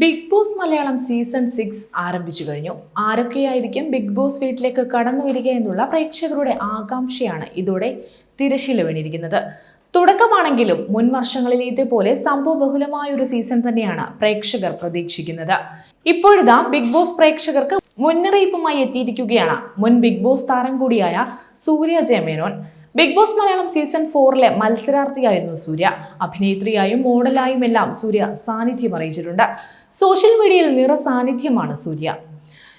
Big boss Malayalam season six ആരംഭിച്ചു കഴിഞ്ഞു. ആരൊക്കെയായിരിക്കും big boss വീട്ടിലേക്ക് കടന്നു വരിക എന്നുള്ള പ്രേക്ഷകരുടെ ആകാംക്ഷയാണ് ഇതോടെ തിരശീല വീണിരിക്കുന്നത് തുടക്കമാണെങ്കിലും മുൻ വർഷങ്ങളിലേത്തെ പോലെ സംഭവബഹുലമായ ഒരു സീസൺ തന്നെയാണ് പ്രേക്ഷകർ പ്രതീക്ഷിക്കുന്നത്. ഇപ്പോഴിതാ ബിഗ് ബോസ് പ്രേക്ഷകർക്ക് മുന്നറിയിപ്പുമായി എത്തിയിരിക്കുകയാണ്. മുൻ ബിഗ് ബോസ് താരം കൂടിയായ Surya Jayamenon Bigg Boss Malayalam season ഫോറിലെ മത്സരാർത്ഥിയായിരുന്നു സൂര്യ. അഭിനേത്രിയായും മോഡലായും എല്ലാം സൂര്യ സാന്നിധ്യം അറിയിച്ചിട്ടുണ്ട്. സോഷ്യൽ മീഡിയയിൽ നിറ സാന്നിധ്യമാണ് സൂര്യ.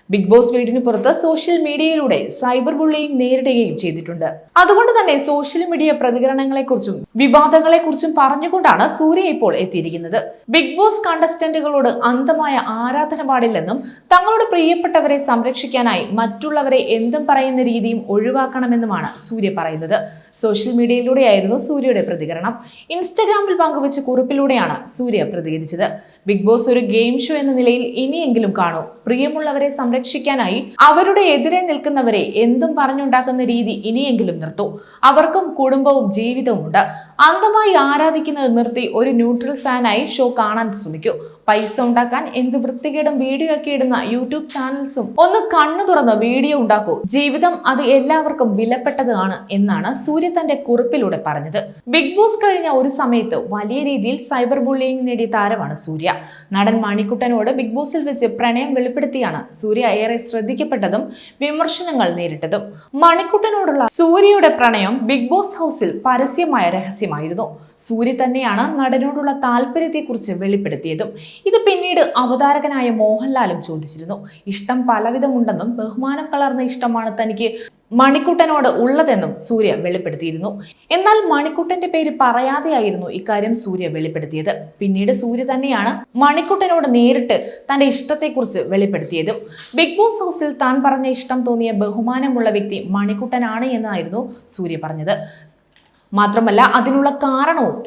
ബിഗ് ബോസ് വീടിന് പുറത്ത് സോഷ്യൽ മീഡിയയിലൂടെ സൈബർ ബുള്ളിയിങ് നേരിടുകയും ചെയ്തിട്ടുണ്ട്. അതുകൊണ്ട് തന്നെ സോഷ്യൽ മീഡിയ പ്രതികരണങ്ങളെക്കുറിച്ചും വിവാദങ്ങളെക്കുറിച്ചും പറഞ്ഞുകൊണ്ടാണ് സൂര്യ ഇപ്പോൾ എത്തിയിരിക്കുന്നത്. ബിഗ് ബോസ് കണ്ടസ്റ്റന്റുകളോട് അന്ധമായ ആരാധന പാടില്ലെന്നും തങ്ങളുടെ പ്രിയപ്പെട്ടവരെ സംരക്ഷിക്കാനായി മറ്റുള്ളവരെ എന്തും പറയുന്ന രീതിയും ഒഴിവാക്കണമെന്നുമാണ് സൂര്യ പറയുന്നത്. സോഷ്യൽ മീഡിയയിലൂടെയായിരുന്നു സൂര്യയുടെ പ്രതികരണം. ഇൻസ്റ്റഗ്രാമിൽ പങ്കുവച്ച കുറിപ്പിലൂടെയാണ് സൂര്യ പ്രതികരിച്ചത്. ബിഗ് ബോസ് ഒരു ഗെയിം ഷോ എന്ന നിലയിൽ ഇനിയെങ്കിലും കാണൂ. പ്രിയമുള്ളവരെ സംരക്ഷിക്കാനായി അവരുടെ എതിരെ നിൽക്കുന്നവരെ എന്തും പറഞ്ഞുണ്ടാക്കുന്ന രീതി ഇനിയെങ്കിലും നിർത്തൂ. അവർക്കും കുടുംബവും ജീവിതവും ഉണ്ട്. അന്ധമായി ആരാധിക്കുന്നത് നിർത്തി ഒരു ന്യൂട്രൽ ഫാനായി ഷോ കാണാൻ ശ്രമിക്കൂ. പൈസ ഉണ്ടാക്കാൻ എന്ത് വൃത്തികേടും വീഡിയോ ഒക്കെ ഇടുന്ന യൂട്യൂബ് ചാനൽസും ഒന്ന് കണ്ണു തുറന്ന് വീഡിയോ ഉണ്ടാക്കൂ. ജീവിതം അത് എല്ലാവർക്കും വിലപ്പെട്ടതാണ് എന്നാണ് സൂര്യ തന്റെ കുറിപ്പിലൂടെ പറഞ്ഞത്. ബിഗ് ബോസ് കഴിഞ്ഞ ഒരു സമയത്ത് വലിയ രീതിയിൽ സൈബർ ബുള്ളിയിങ് നേടിയ താരമാണ് സൂര്യ. നടൻ മണിക്കുട്ടനോട് ബിഗ് ബോസിൽ വെച്ച് പ്രണയം വെളിപ്പെടുത്തിയാണ് സൂര്യ ഏറെ ശ്രദ്ധിക്കപ്പെട്ടതും വിമർശനങ്ങൾ നേരിട്ടതും. മണിക്കുട്ടനോടുള്ള സൂര്യയുടെ പ്രണയം ബിഗ് ബോസ് ഹൗസിൽ പരസ്യമായ രഹസ്യമായിരുന്നു. സൂര്യ തന്നെയാണ് നടനോടുള്ള താല്പര്യത്തെക്കുറിച്ച് വെളിപ്പെടുത്തിയതും. ഇത് പിന്നീട് അവതാരകനായ മോഹൻലാലും ചോദിച്ചിരുന്നു. ഇഷ്ടം പലവിധമുണ്ടെന്നും ബഹുമാനം കലർന്ന ഇഷ്ടമാണ് തനിക്ക് മണിക്കുട്ടനോട് ഉള്ളതെന്നും സൂര്യ വെളിപ്പെടുത്തിയിരുന്നു. എന്നാൽ മണിക്കുട്ടന്റെ പേര് പറയാതെയായിരുന്നു ഇക്കാര്യം സൂര്യ വെളിപ്പെടുത്തിയത്. പിന്നീട് സൂര്യ തന്നെയാണ് മണിക്കുട്ടനോട് നേരിട്ട് തന്റെ ഇഷ്ടത്തെക്കുറിച്ച് വെളിപ്പെടുത്തിയതും. ബിഗ് ബോസ് ഹൗസിൽ താൻ പറഞ്ഞ ഇഷ്ടം തോന്നിയ ബഹുമാനമുള്ള വ്യക്തി മണിക്കുട്ടനാണ് എന്നായിരുന്നു സൂര്യ പറഞ്ഞത്. മാത്രമല്ല അതിനുള്ള കാരണവും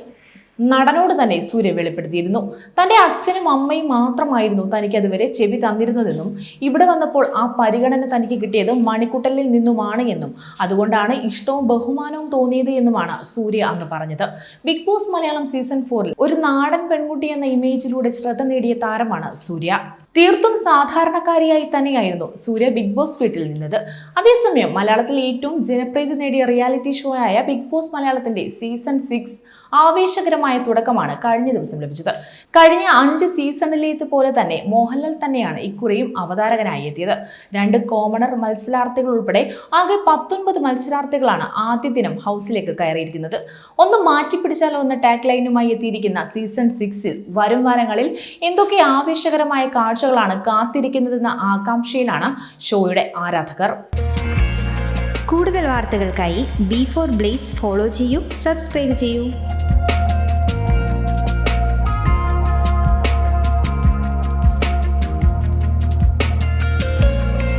നടനോട് തന്നെ സൂര്യ വെളിപ്പെടുത്തിയിരുന്നു. തന്റെ അച്ഛനും അമ്മയും മാത്രമായിരുന്നു തനിക്ക് അതുവരെ ചെവി തന്നിരുന്നതെന്നും ഇവിടെ വന്നപ്പോൾ ആ പരിഗണന തനിക്ക് കിട്ടിയത് മണിക്കുട്ടലിൽ നിന്നുമാണ് എന്നും അതുകൊണ്ടാണ് ഇഷ്ടവും ബഹുമാനവും തോന്നിയത് എന്നുമാണ് സൂര്യ അന്ന് പറഞ്ഞത്. ബിഗ് ബോസ് മലയാളം സീസൺ ഫോറിൽ ഒരു നാടൻ പെൺകുട്ടി എന്ന ഇമേജിലൂടെ ശ്രദ്ധ നേടിയ താരമാണ് സൂര്യ. തീർത്തും സാധാരണക്കാരിയായി തന്നെയായിരുന്നു സൂര്യ ബിഗ് ബോസ് വീട്ടിൽ നിന്നത്. അതേസമയം മലയാളത്തിൽ ഏറ്റവും ജനപ്രീതി നേടിയ റിയാലിറ്റി ഷോ ആയ ബിഗ് ബോസ് മലയാളത്തിന്റെ സീസൺ സിക്സ് ആവേശകരമായ തുടക്കമാണ് കഴിഞ്ഞ ദിവസം ലഭിച്ചത്. കഴിഞ്ഞ അഞ്ച് സീസണിലേതുപോലെ തന്നെ മോഹൻലാൽ തന്നെയാണ് ഇക്കുറിയും അവതാരകനായി എത്തിയത്. രണ്ട് കോമണർ മത്സരാർത്ഥികൾ ഉൾപ്പെടെ ആകെ പത്തൊൻപത് മത്സരാർത്ഥികളാണ് ആദ്യ ദിനം ഹൗസിലേക്ക് കയറിയിരിക്കുന്നത്. ഒന്ന് മാറ്റിപ്പിടിച്ചാലോ എന്ന ടാഗ് ലൈനുമായി എത്തിയിരിക്കുന്ന സീസൺ സിക്സിൽ വരും വാരങ്ങളിൽ എന്തൊക്കെ ആവേശകരമായ കാഴ്ചകളാണ് കാത്തിരിക്കുന്നതെന്ന ആകാംക്ഷയിലാണ് ഷോയുടെ ആരാധകർ. കൂടുതൽ വാർത്തകൾക്കായി ബി ഫോർ ബ്ലേസ് ഫോളോ ചെയ്യൂ സബ്സ്ക്രൈബ് ചെയ്യൂ.